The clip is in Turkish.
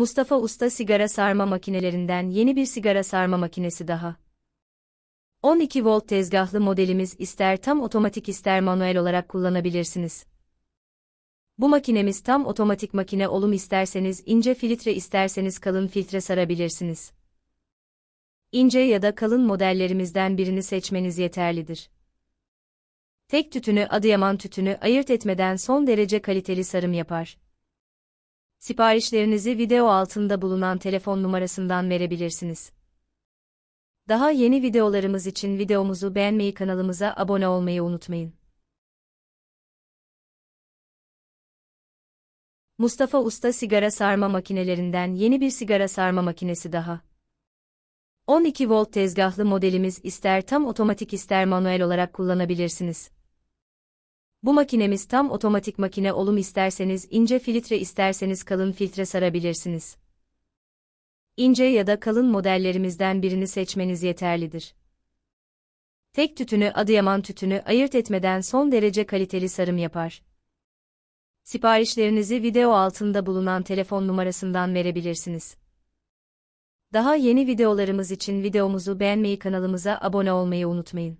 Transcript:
Mustafa Usta sigara sarma makinelerinden yeni bir sigara sarma makinesi daha. 12 volt tezgahlı modelimiz ister tam otomatik ister manuel olarak kullanabilirsiniz. Bu makinemiz tam otomatik makine olum isterseniz ince filtre isterseniz kalın filtre sarabilirsiniz. İnce ya da kalın modellerimizden birini seçmeniz yeterlidir. Tek tütünü Adıyaman tütünü ayırt etmeden son derece kaliteli sarım yapar. Siparişlerinizi video altında bulunan telefon numarasından verebilirsiniz. Daha yeni videolarımız için videomuzu beğenmeyi kanalımıza abone olmayı unutmayın. Mustafa Usta sigara sarma makinelerinden yeni bir sigara sarma makinesi daha. 12 volt tezgahlı modelimiz ister tam otomatik ister manuel olarak kullanabilirsiniz. Bu makinemiz tam otomatik makine olum isterseniz ince filtre isterseniz kalın filtre sarabilirsiniz. İnce ya da kalın modellerimizden birini seçmeniz yeterlidir. Tek tütünü Adıyaman tütünü ayırt etmeden son derece kaliteli sarım yapar. Siparişlerinizi video altında bulunan telefon numarasından verebilirsiniz. Daha yeni videolarımız için videomuzu beğenmeyi kanalımıza abone olmayı unutmayın.